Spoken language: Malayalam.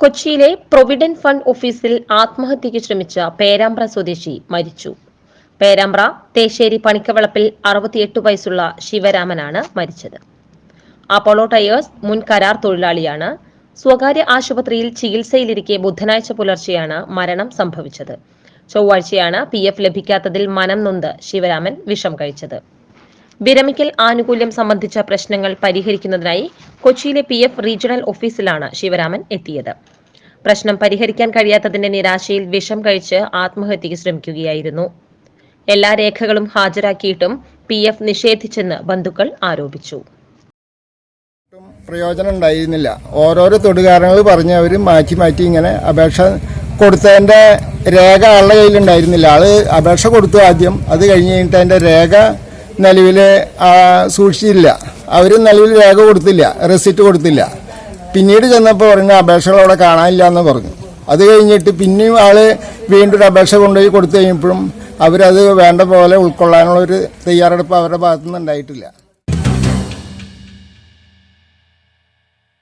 കൊച്ചിയിലെ പ്രൊവിഡന്റ് ഫണ്ട് ഓഫീസിൽ ആത്മഹത്യയ്ക്ക് ശ്രമിച്ച പേരാമ്പ്ര സ്വദേശി മരിച്ചു. പേരാമ്പ്ര തേശ്ശേരി പണിക്കവളപ്പിൽ അറുപത്തിയെട്ട് വയസ്സുള്ള ശിവരാമനാണ് മരിച്ചത്. അപ്പോളോ ടയേഴ്സ് മുൻ കരാർ തൊഴിലാളിയാണ്. സ്വകാര്യ ആശുപത്രിയിൽ ചികിത്സയിലിരിക്കെ ബുധനാഴ്ച പുലർച്ചെയാണ് മരണം സംഭവിച്ചത്. ചൊവ്വാഴ്ചയാണ് പി എഫ് ലഭിക്കാത്തതിൽ മനം നൊന്ത് ശിവരാമൻ വിഷം കഴിച്ചത്. വിരമിക്കൽ ആനുകൂല്യം സംബന്ധിച്ച പ്രശ്നങ്ങൾ പരിഹരിക്കുന്നതിനായി കൊച്ചിയിലെ പി എഫ് റീജിയണൽ ഓഫീസിലാണ് ശിവരാമൻ എത്തിയത്. പ്രശ്നം പരിഹരിക്കാൻ കഴിയാത്തതിന്റെ നിരാശയിൽ വിഷം കഴിച്ച് ആത്മഹത്യയ്ക്ക് ശ്രമിക്കുകയായിരുന്നു. എല്ലാ രേഖകളും ഹാജരാക്കിയിട്ടും പി എഫ് നിഷേധിച്ചെന്ന് ബന്ധുക്കൾ ആരോപിച്ചു. പ്രയോജനം ഉണ്ടായിരുന്നില്ല. ഓരോരോ തൊടുകാരണങ്ങൾ പറഞ്ഞ് അവർ മാറ്റി മാറ്റി ഇങ്ങനെ അപേക്ഷ കൊടുത്തതിന്റെ രേഖ ആളുടെ കയ്യിലുണ്ടായിരുന്നില്ല. ആൾ അപേക്ഷ കൊടുത്തു ആദ്യം. അത് കഴിഞ്ഞ് കഴിഞ്ഞിട്ട് അതിന്റെ രേഖ നിലവിൽ സൂക്ഷിച്ചില്ല. അവർ നിലവിൽ രേഖ കൊടുത്തില്ല. റെസിറ്റ് കൊടുത്തില്ല. പിന്നീട് ചെന്നപ്പോൾ പറഞ്ഞു അപേക്ഷകൾ അവിടെ കാണാനില്ല എന്ന് പറഞ്ഞു. അത് കഴിഞ്ഞിട്ട് പിന്നെയും ആൾ വീണ്ടും ഒരു അപേക്ഷ കൊണ്ടുപോയി കൊടുത്തു കഴിഞ്ഞപ്പോഴും അവരത് വേണ്ട പോലെ ഉൾക്കൊള്ളാനുള്ള ഒരു തയ്യാറെടുപ്പ് അവരുടെ ഭാഗത്തുനിന്ന് ഉണ്ടായിട്ടില്ല.